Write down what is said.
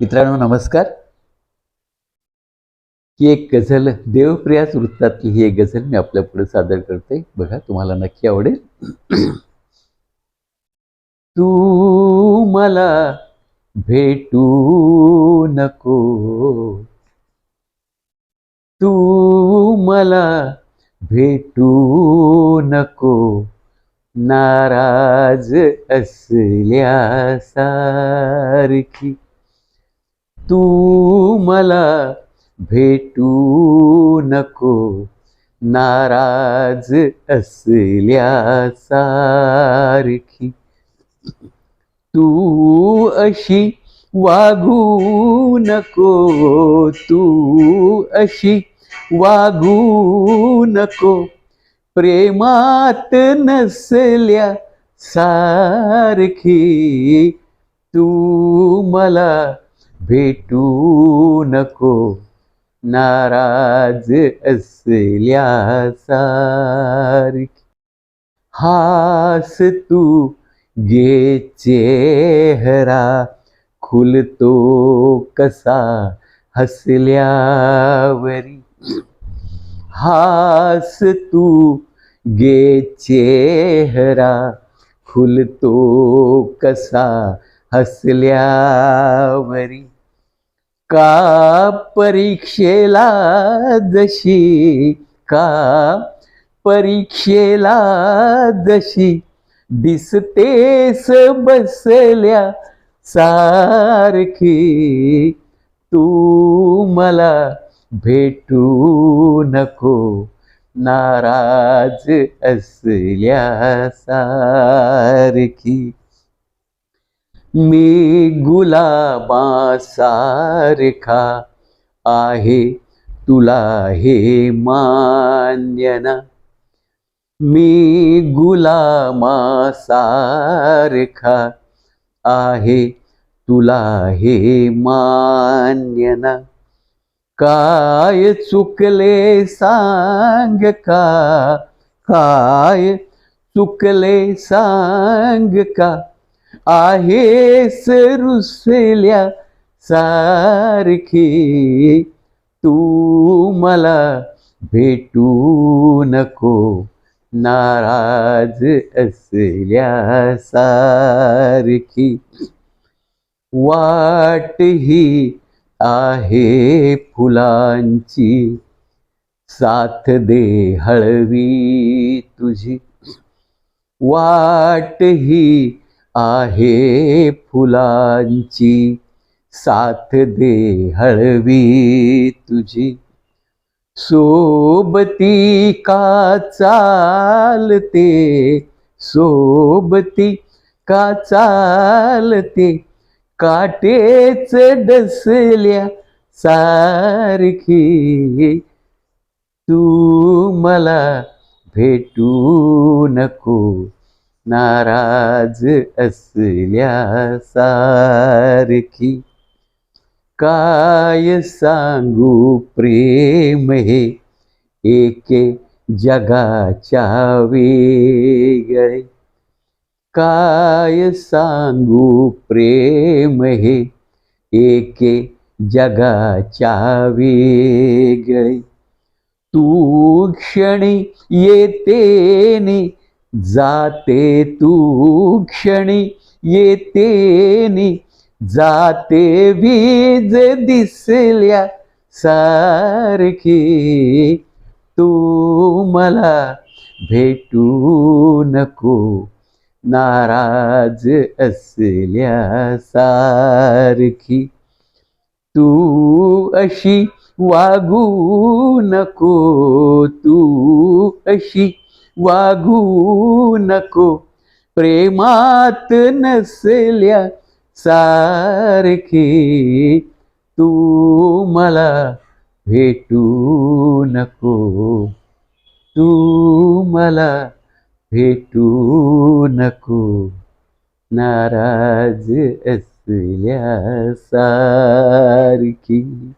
मित्रांनो नमस्कार. ही एक गझल देवप्रियाच वृत्तातली ही एक गझल मी आपल्या पुढे सादर करते. बघा तुम्हाला नक्की आवडेल. तू मला भेटू नको. तू मला भेटू नको. नाराज असल्यासारखी. तू मला भेटू नको नाराज असल्यासारखी तू अशी वागू नको तू अशी वागू नको प्रेमात नसल्या सारखी. तू मला भेटू नको, नाराज़ असल्यासारखी हास तू गे चेहरा खुलतो कसा हसल्यावरी. हास तू गे चेहरा खुलतो कसा हसल्यावरी. का परीक्षेला जशी का परीक्षेला जशी दिसतेस बसल्या सारखी तू मला भेटू नको नाराज असल्या सारखी. मी गुलाबासारखा आहे तुला हे मान्य ना. मी गुलामासारखा आहे तुला हे मान्य ना. काय चुकले सांग का? काय चुकले सांग का? आहेस रुसल्या सारखी. तू मला भेटू नको नाराज असल्यासारखी वाट ही आहे फुलांची साथ दे हळवी तुझी. वाट ही आहे फुलांची. साथ दे हळवी तुझी. सोबती का चालते? सोबती का चालते? काटेच डसल्या सारखी. तू मला भेटू नको. नाराज असल्यासारखी काय सांगू प्रेम हे? एके जगाच्या वेगळे. काय सांगू प्रेम हे? एके जगाच्या वेगळे. तू क्षणी येते जाते तू क्षणी येते नि जाते वीज दिसल्या सारखी. तू मला भेटू नको. नाराज असल्या सारखी. तू अशी वागू नको. तू अशी वागू नको प्रेमात नसल्या सारखी तू मला भेटू नको. तू मला भेटू नको. नाराज असल्या सारखी.